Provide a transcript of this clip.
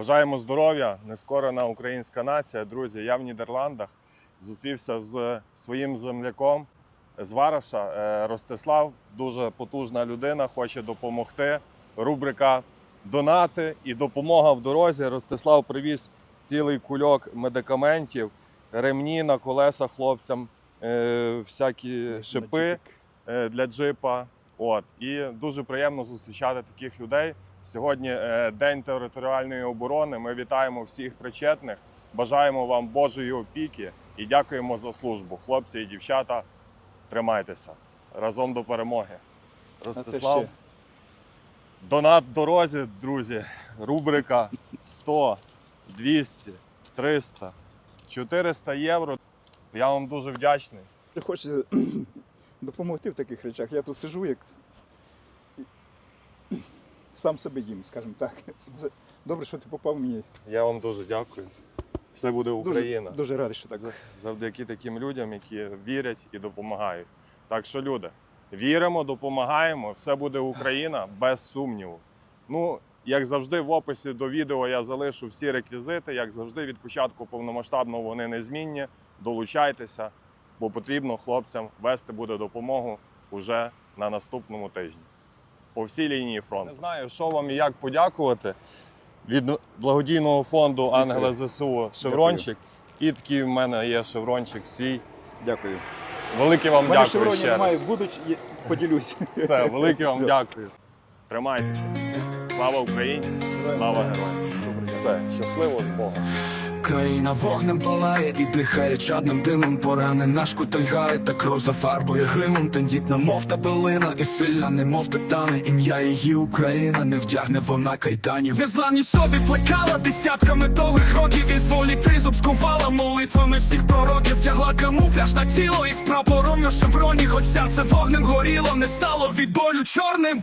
Бажаємо здоров'я, нескорена українська нація. Друзі, я в Нідерландах зустрівся з своїм земляком з Вараша. Е, Ростислав, дуже потужна людина, хоче допомогти. Рубрика Донати і допомога в дорозі. Ростислав привіз цілий кульок медикаментів, ремні на колеса хлопцям, е, всякі шипи е, для джипа. От і дуже приємно зустрічати таких людей. Сьогодні е, день територіальної оборони. Ми вітаємо всіх причетних. Бажаємо вам Божої опіки і дякуємо за службу. Хлопці і дівчата, тримайтеся разом до перемоги. Ростислав, донат дорозі, друзі. Рубрика 100, 200, 300, 400 євро. Я вам дуже вдячний. Ти хочеш допомогти в таких речах. Я тут сижу, як сам себе їм, скажімо так. Добре, що ти попав мені. Я вам дуже дякую. Все буде Україна. Дуже, дуже радий, що так. Завдяки таким людям, які вірять і допомагають. Так що, люди, віримо, допомагаємо, все буде Україна без сумніву. Ну, як завжди, в описі до відео я залишу всі реквізити. Як завжди, від початку повномасштабного вони незмінні. Долучайтеся, бо потрібно хлопцям вести буде допомогу уже на наступному тижні. По всій лінії фронту. Не знаю, що вам і як подякувати. Від благодійного фонду Ангела ЗСУ Шеврончик. І такий в мене є шеврончик свій. Дякую. Велике вам мене дякую ще немає, раз. будуть, є- поділюсь. Все, велике вам дякую. Тримайтеся. Слава Україні! Слава героям! Все, щасливо з Богом! Країна вогнем палає і дихає чадним димом. Порани наш кутильгає та кров зафарбує гримом Тендітна мов та билина і сильна, немов титани. Ім'я її Україна, не вдягне вона кайданів. Незламні собі плекала десятками довгих років. Із волі тризуб скувала молитвами всіх пророків. Втягла камуфляж на тіло із прапором на шевроні. Хоч серце вогнем горіло, не стало від болю чорним